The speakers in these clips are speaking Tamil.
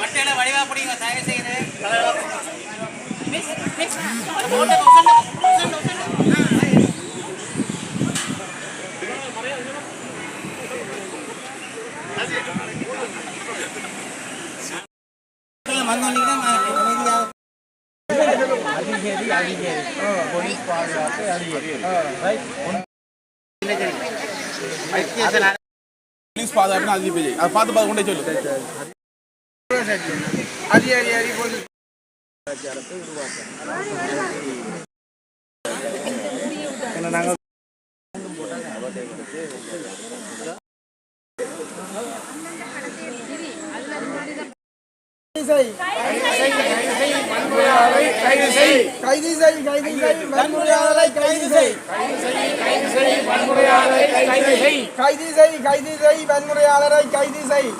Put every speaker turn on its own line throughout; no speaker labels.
மட்டையில வடிவா பிடிங்க தயவு செய்யுது போலீஸ் பாதுகாப்பு அதிகம் அதை பார்த்து பார்த்து கொண்டே சொல்லு
அதிகாரி அறி போலீஸ் கைது செய் கைது செய் வன்முறையாளரை கைது செய் கைது செய் வன்முறையாளரை கைது செய் கைது செய் கைது செய் வன்முறையாளரை கைது செய்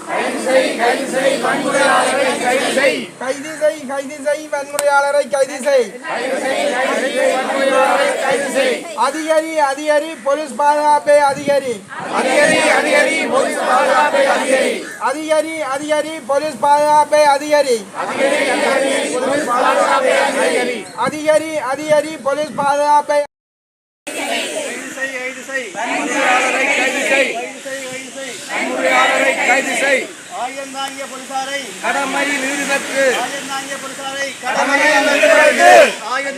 கைது செய் வன்முறையாளரை கைது செய் கைது செய் கைது செய் வன்முறையாளரை கைது செய் அதிகாரி அதிகாரி போலீஸ் பாதுகாப்பை அதிகாரி. அதிகாரி அதிகாரி போலீஸ் பாதுகாப்பை அதிகாரி. அதிகாரி அதிகாரி போலீஸ் பாதுகாப்பை அதிகாரி. அதிகாரி அதிகாரி போலீஸ் பாதுகாப்பை கடமையில் ஈடுபட்டு
ஆயிரம் தாங்கிய போலீசாரை.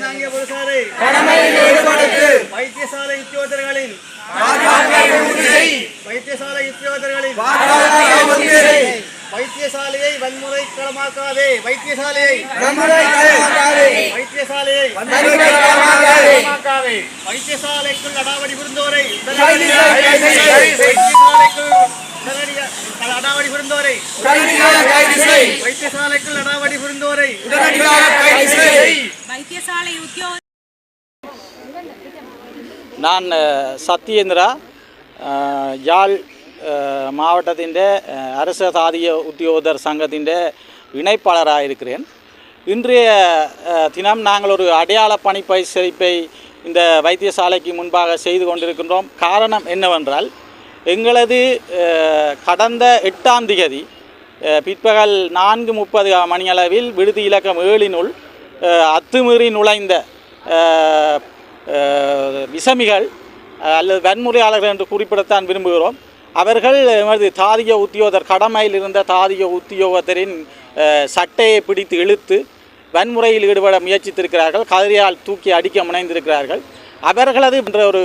தாங்கிய போலீசாரை.
கடமையில் ஈடுபட்டு
வைத்தியசாலை
செய்
வைத்தியசாலை
செய்
வைத்தியசாலையை வன்முறை களமாக்காதே. வைத்தியசாலையை. வைத்தியசாலையை. வைத்தியசாலைக்குள் அடாவடி புரிந்தோரை
செய், கைது செய்.
வைத்தியசாலைக்குள் உடனடியாக அடாவடி புரிந்தோரை
உடனடியாக கைது செய்
வைத்தியசாலைக்குள் அடாவடி புரிந்தோரை.
உடனடியாக கைது செய்
வைத்தியசாலை உத்தியோக
நான் சத்யேந்திரா யாழ் மாவட்டத்திൻ്റെ அஹ், அரச தாதிய உத்தியோகத்தர் சங்கத்தின் இணைப்பாளராக இருக்கிறேன். இன்றைய தினம் நாங்கள் ஒரு அடையாள பணி பரிசளிப்பை இந்த வைத்தியசாலைக்கு முன்பாக செய்து கொண்டிருக்கின்றோம். காரணம் என்னவென்றால் எங்களது கடந்த எட்டாம் திகதி பிற்பகல் நான்கு முப்பது மணியளவில் விடுதி இலக்கம் ஏழினுள் அத்துமீறி நுழைந்த விசமிகள் அல்லது வன்முறையாளர்கள் என்று குறிப்பிடத்தான் விரும்புகிறோம். அவர்கள் எமது தாதிய உத்தியோகர் கடமையில் இருந்த தாதிய உத்தியோகத்தரின் சட்டையை பிடித்து இழுத்து வன்முறையில் ஈடுபட முயற்சித்திருக்கிறார்கள். கதிரியால் தூக்கி அடிக்க முனைந்திருக்கிறார்கள். அவர்களது என்ற ஒரு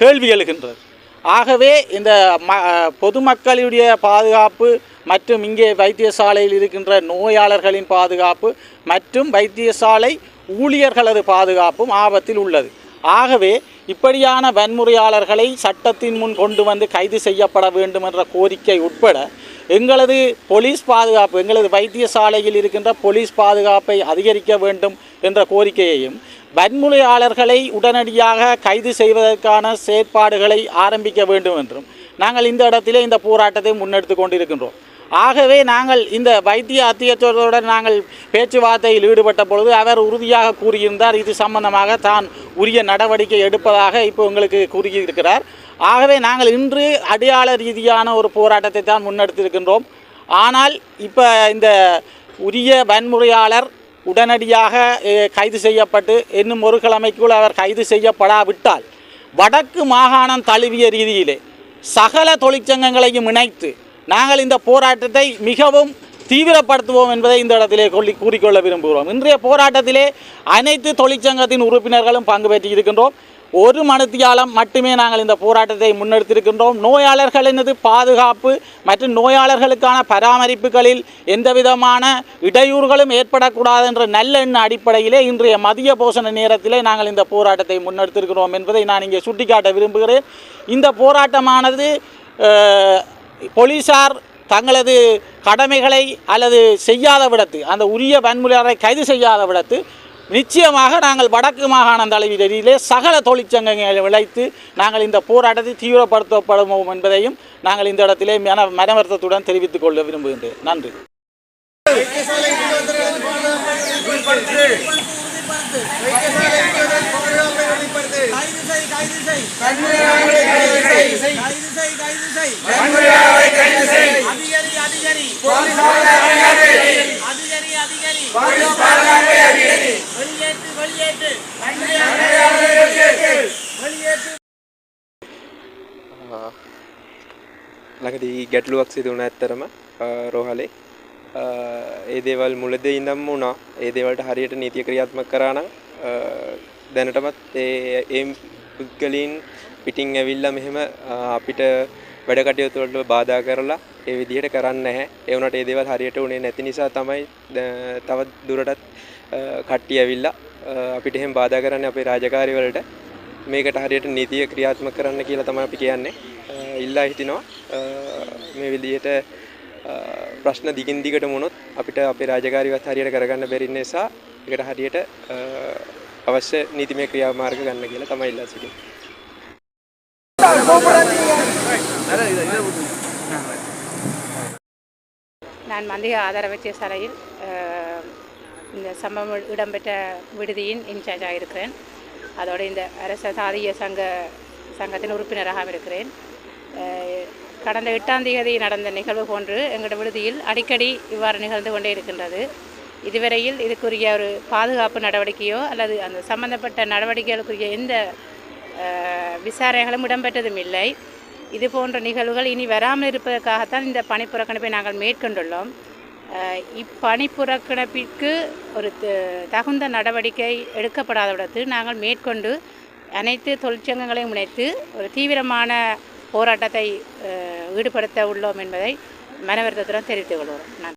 கேள்வி எழுகின்றது. ஆகவே இந்த ம பொதுமக்களுடைய பாதுகாப்பு மற்றும் இங்கே வைத்தியசாலையில் இருக்கின்ற நோயாளர்களின் பாதுகாப்பு மற்றும் வைத்தியசாலை ஊழியர்களது பாதுகாப்பும் ஆபத்தில் உள்ளது. ஆகவே இப்படியான வன்முறையாளர்களை சட்டத்தின் முன் கொண்டு வந்து கைது செய்யப்பட வேண்டும் என்ற கோரிக்கை உட்பட எங்களது போலீஸ் பாதுகாப்பு எங்களது வைத்தியசாலையில் இருக்கின்ற போலீஸ் பாதுகாப்பை அதிகரிக்க வேண்டும் என்ற கோரிக்கையையும் வன்முறையாளர்களை உடனடியாக கைது செய்வதற்கான செயற்பாடுகளை ஆரம்பிக்க வேண்டும் என்றும் நாங்கள் இந்த இடத்திலே இந்த போராட்டத்தை முன்னெடுத்து கொண்டிருக்கின்றோம். ஆகவே நாங்கள் இந்த வைத்திய அத்தியட்சருடன் நாங்கள் பேச்சுவார்த்தையில் ஈடுபட்ட பொழுது அவர் உறுதியாக கூறியிருந்தார் இது சம்பந்தமாக தான் உரிய நடவடிக்கை எடுப்பதாக இப்போ எங்களுக்கு கூறியிருக்கிறார். ஆகவே நாங்கள் இன்று அடையாள ரீதியான ஒரு போராட்டத்தை தான் முன்னெடுத்திருக்கின்றோம். ஆனால் இப்போ இந்த உரிய வன்முறையாளர் உடனடியாக கைது செய்யப்பட்டு இன்னும் ஒரு கிழமைக்குள் அவர் கைது செய்யப்படாவிட்டால் வடக்கு மாகாணம் தழுவிய ரீதியிலே சகல தொழிற்சங்கங்களையும் இணைத்து நாங்கள் இந்த போராட்டத்தை மிகவும் தீவிரப்படுத்துவோம் என்பதை இந்த இடத்திலே கொள்ளி கூறிக்கொள்ள விரும்புகிறோம். இன்றைய போராட்டத்திலே அனைத்து தொழிற்சங்கத்தின் உறுப்பினர்களும் பங்கு பெற்றிருக்கின்றோம். ஒரு மனத்தியாலம் மட்டுமே நாங்கள் இந்த போராட்டத்தை முன்னெடுத்திருக்கின்றோம். நோயாளர்களினது பாதுகாப்பு மற்றும் நோயாளர்களுக்கான பராமரிப்புகளில் எந்தவிதமான இடையூறுகளும் ஏற்படக்கூடாது என்ற நல்லெண்ண அடிப்படையிலே இன்றைய மதிய போஷண நேரத்திலே நாங்கள் இந்த போராட்டத்தை முன்னெடுத்திருக்கிறோம் என்பதை நான் இங்கே சுட்டிக்காட்ட விரும்புகிறேன். இந்த போராட்டமானது போலீஸார் போலீசார் தங்களது கடமைகளை அல்லது செய்யாத விடத்து அந்த உரிய வன்முறையாளரை கைது செய்யாத விடத்து நிச்சயமாக நாங்கள் வடக்கு மாகாண தலைவியிலே சகல தொழிற்சங்கங்களை விளைத்து நாங்கள் இந்த போராட்டத்தை தீவிரப்படுத்தப்படுவோம் என்பதையும் நாங்கள் இந்த இடத்திலே மன மனவர்த்தத்துடன் தெரிவித்துக் கொள்ள விரும்புகின்றேன். நன்றி.
கைது செய் கைது செய்
ළඟදී ගැටලුවක් සිදු වුණ ඇත්තරම අ, රෝහලේ. අ, ඒ දේවල් මුලද ඉඳම් වුණා. ඒ දේවල්ට හරියට නීතිය ක්‍රියාත්මක කරා නම් අ, දැනටමත් ඒ ඒ පුද්ගලීන් පිටින් ඇවිල්ලා මෙහෙම අ, අපිට වැඩ කටයුතු වලට බාධා කරලා ඒ විදිහට කරන්නේ නැහැ. ඒ වුණාට ඒ දේවල් හරියට උනේ නැති නිසා තමයි ද- තවත් දුරටත් අ, කට්ටිය ඇවිල්ලා අ, අපිට එහෙම බාධා කරන්නේ අපේ රාජකාරි වලට. මේකට හරියට නීතිය ක්‍රියාත්මක කරන්න කියලා තමයි අපි කියන්නේ. අ, ඉල්ලා හිටිනවා අ, මේ විදිහට අ, ප්‍රශ්න දිගින් දිගට වුණොත් අපිට අපේ රාජකාරිවත් හරියට කරගන්න බැරි නිසා ඒකට හරියට අ, අවශ්‍ය නීතිමය ක්‍රියාමාර්ග ගන්න කියලා තමයි ඉල්ලා සිටින්නේ.
நான் மந்திக ஆதார வைத்தியசாலையில் அஹ், இந்த சம்பவம் இடம்பெற்ற விடுதியின் இன்சார்ஜாக இருக்கிறேன் அதோடு இந்த அரச சாதிய சங்க சங்கத்தின் உறுப்பினராகவும் இருக்கிறேன். கடந்த எட்டாம் தேதி நடந்த நிகழ்வு போன்று எங்களோட விடுதியில் அடிக்கடி இவ்வாறு நிகழ்ந்து கொண்டே இருக்கின்றது. இதுவரையில் இதுக்குரிய ஒரு பாதுகாப்பு நடவடிக்கையோ அல்லது அந்த சம்பந்தப்பட்ட நடவடிக்கைகளுக்குரிய எந்த விசாரணைகளும் இடம்பெற்றதும் இல்லை. இது போன்ற நிகழ்வுகள் இனி வராமல் இருப்பதற்காகத்தான் இந்த பணிப்புறக்கணிப்பை நாங்கள் மேற்கொண்டுள்ளோம். இப்பணி புறக்கணிப்பிற்கு ஒரு த- தகுந்த நடவடிக்கை எடுக்கப்படாதவிடத்து நாங்கள் மேற்கொண்டு அனைத்து தொழிற்சங்கங்களையும் இணைத்து ஒரு தீவிரமான போராட்டத்தை ஈடுபடுத்த உள்ளோம் என்பதை மனவருத்தத்துடன் தெரிவித்துக் கொள்கிறோம். நன்றி.